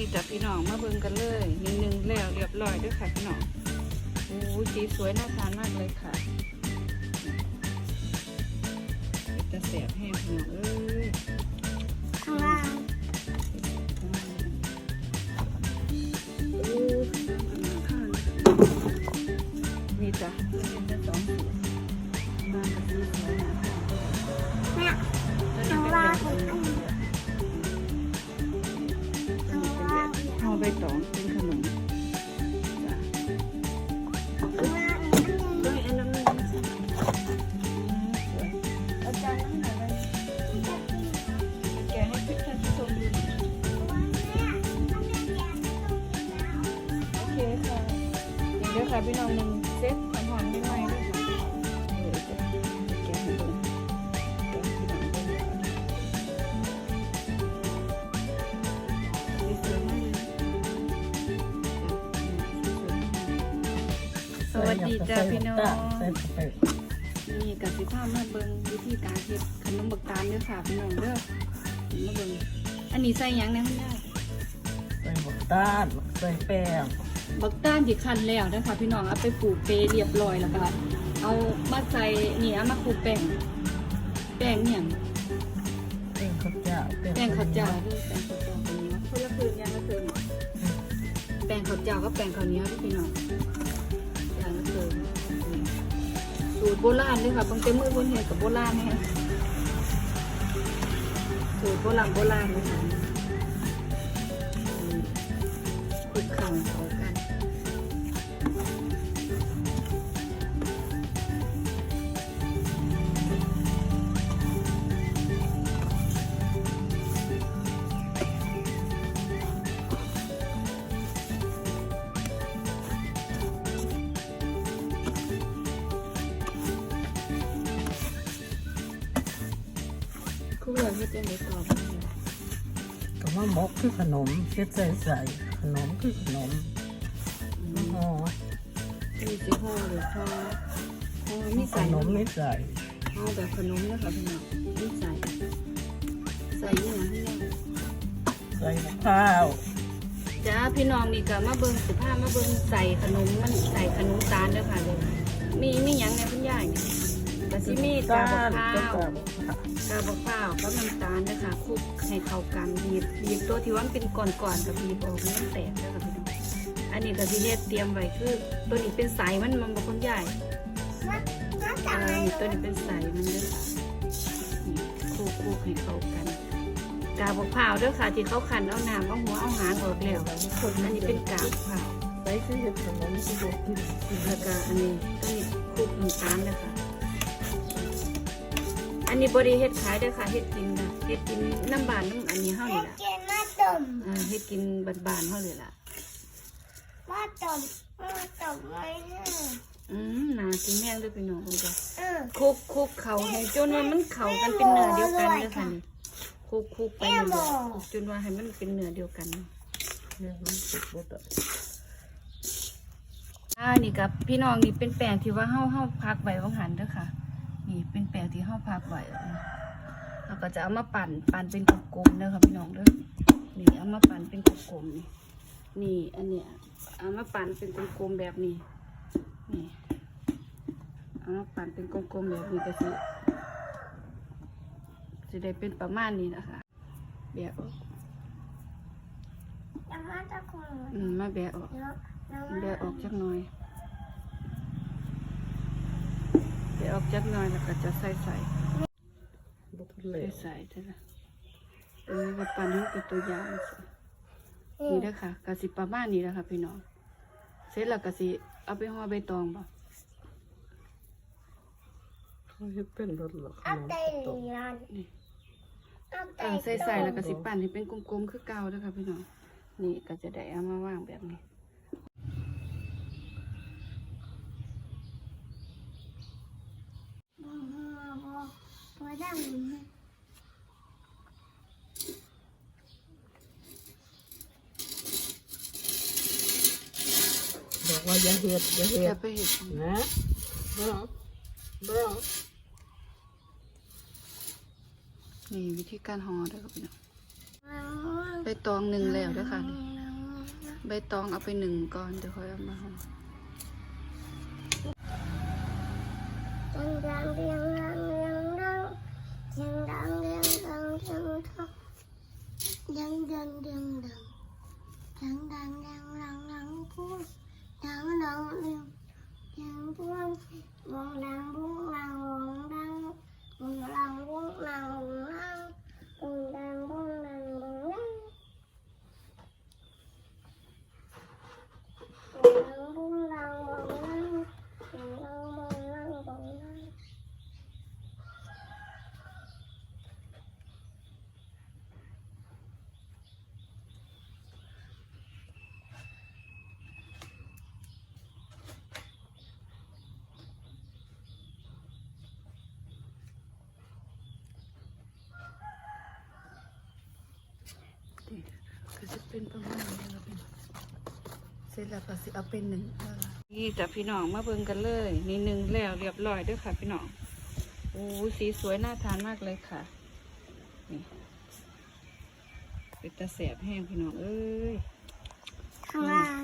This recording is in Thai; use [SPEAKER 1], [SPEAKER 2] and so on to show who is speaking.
[SPEAKER 1] ีจ้ะพี่น้องมาเบิ่งกันเลยหนึ่งหนึ่งแล้วเรียบร้อยด้วยค่ะพี่น้องโอ้สีสวยน่าทานมากเลยค่ะจะเสียบแห้งพี่น้องเอ้ย เดี๋ยวค่ะพี่น้องหนึ่งเซ็ตทำหอนไม่ไหวด้วยค่ะเออจะแกะให้ดูแกะให้พี่น้องดูก่อนสวยมากเลยสวัสดีจ้าพี่น้องนี่กับสิพามาเบิ่งวิธีการเฮ็ดขนมบักตาลเด้อค่ะพี่น้องเด้อมาเบิ่งอันนี้ใส่ยังนะคุณยาย
[SPEAKER 2] ใส่บักตานใส่แป้ง
[SPEAKER 1] บักตาลที่คั้นแล้วนะคะพี่น้องเอาไปปลูกเปเรียบร้อยแล้วก็เอามาใส่นี่เอามาคลุกแป้งแป้งเนี่ยง
[SPEAKER 2] แป้งข้าวเจ้า
[SPEAKER 1] แป้งข้าวเจ้าด้วยแป้งข้าวเจ้าคนนี้คนละคืนยังละคืนแป้งข้าวเจ้ากับแป้งข้าวเหนียวเด้อพี่น้องอย่างละคืนสูตรโบราณเลยค่ะบางเต็มมือบนเห็ดกับโบราณแฮะสูตรโบราณโบราณเลยค่ะคลุกเข่าเข้า กันคู่เราที่จะได้ตอบ
[SPEAKER 2] ก็ว่ามกคือขนมเฮ็ดใส่ใส่ขนมคือขนมห่อ
[SPEAKER 1] มีสิห่อหรือห่อห่อมี
[SPEAKER 2] ข
[SPEAKER 1] ใส่
[SPEAKER 2] นมไม่ใส่
[SPEAKER 1] ห่อแบบขนมนะคะพี่น้องมีใส่ใส่อยังไง
[SPEAKER 2] ใส่มะพร้าว
[SPEAKER 1] จ้าพี่น้องนี่ก็มาเบิ่งสิผ้ามาเบิ่งใส่ขนมมันใส่ขนมตาลเด้อค่ะเด้อมีมีหยังในคุณยายนี่ ก็สิมีกาบะพร้าวกาบะพร้าวกับน้ำตาลนะคะคลุกให้เข้ากันบีบบีบตัวที่ว่ามันเป็นก้อนๆกับบีบออกให้มันแตกเด้อค่ะพี่น้องอันนี้ก็สิเฮ็ดเตรียมไว้คือ ตัวนี้เป็นสายมันมันบ่คุณยาย
[SPEAKER 3] น้ำ
[SPEAKER 1] อ่
[SPEAKER 3] ตั
[SPEAKER 1] วนี้เป็นใสมันเด้อค่ะนี่คู่คู่ให้เข้ากันกาบมะพร้าวเด้อค่ะ ที่เขาขันเอาน้ำเอาหัวเอาหางออกแล้วอันนี้เป็นกาบมะพร้าว
[SPEAKER 2] ใส่คือเฮ็ดขนมที่บอกกินกิน
[SPEAKER 1] แล้วก็อันนี้ตัวนี้คลุกน้ำตาลเด้อค่ะ อันนี้บริเฮ็ดขายเด้อค่ะเฮ็ดกินค่ะเฮ็ดกินน้ำบานน้ำอันนี้เฮา
[SPEAKER 3] ให้
[SPEAKER 1] นี่ล่ะ
[SPEAKER 3] กินมาต้ม
[SPEAKER 1] อ่าเฮ็ดกินบานๆเฮาเลยล่ะ
[SPEAKER 3] มาต้มมาต้มไว้เนี่ย
[SPEAKER 1] อืมน่ากินแห้งเด้อพี่น้องเด้อ
[SPEAKER 3] เออ
[SPEAKER 1] คลุกคลุกเขาให้จนว่ามันเข้ากันเป็นเนื้อเดียวกันเด้อค่ะนี่คลุกคลุกไปเรื่อยๆจนว่าให้มันเป็นเนื้อเดียวกัน
[SPEAKER 2] เนี่ยมันสุกบ่ได้
[SPEAKER 1] อ่านี่กับพี่น้องนี่เป็นแปลงที่ว่าเฮาเฮาพักไว้ว่างหันเด้อค่ะ นี่เป็นแปลงที่เฮาพักไว้เราก็จะเอามาปั่นปั่นเป็นกลมๆเด้อค่ะพี่น้องเด้อนี่เอามาปั่นเป็นกลมๆนี่นี่อันเนี้ยเอามาปั่นเป็นกลมๆแบบนี้นี่เอามาปั่นเป็นกลมๆแบบนี้ก็สิจะได้เป็นประมาณนี้นะคะ แบะออก
[SPEAKER 3] จะมาตะคง
[SPEAKER 1] อืมมาแบะออก
[SPEAKER 3] เนาะเนาะ
[SPEAKER 1] แบะออกจักหน่อย แบะออกจักหน่อยแล้วก็จะใส่ใส่
[SPEAKER 2] บ่เล
[SPEAKER 1] ใส่
[SPEAKER 2] ย
[SPEAKER 1] ใส่ใช่ไหมเออก็ปั่นให้เป็นตัวอย่างสินี่เด้อค่ะกะสิประมาณนี้แหละค่ะพี่น้องเสร็จแล้วกะสิเอาไปห่อใบตองบ่
[SPEAKER 2] เขาเฮ็ดเป็นรสหรอกข
[SPEAKER 3] เอา
[SPEAKER 2] นม
[SPEAKER 3] ใจ
[SPEAKER 2] ตก
[SPEAKER 3] เรียน
[SPEAKER 1] นี่
[SPEAKER 3] เอาใจ
[SPEAKER 1] เออใส่ใส่แล้วก็สิปั่นให้เป็นกลมๆคือเก่าเด้อค่ะพี่น้องนี่ก็จะได้เอามาวางแบบนี้
[SPEAKER 3] บ่บ่บ่ บ่ดัง
[SPEAKER 2] บอกว่าอย่าเฮ็ดอย่าเฮ็
[SPEAKER 1] จะ
[SPEAKER 2] ด
[SPEAKER 1] ไปเห็ด
[SPEAKER 2] นะบ่บ่
[SPEAKER 1] นี่วิธีการห่อเด้อค่ะพี่น้องใบตองหนึ่งแล้วเด้อค่ะนี่ใบตองเอาไปหนึ่งก่อนเดี๋ยวค่อยเอามาห่อ
[SPEAKER 3] ดังดังเรียง
[SPEAKER 1] long long เป็นประมาณนี้แล้วเป็นเสร็จแล้วก็สิเอาเป็นหนึ่งเออนี่จ้ะพี่น้องมาเบิ่งกันเลย นี่หนึ่งแล้วเรียบร้อยเด้วยค่ะ พี่น้องโอ้ยสีสวยน่าทานมากเลยค่ะนี่เป็นตะแสบแห้งพี่น้องเอ้ย
[SPEAKER 3] ข้างล่าง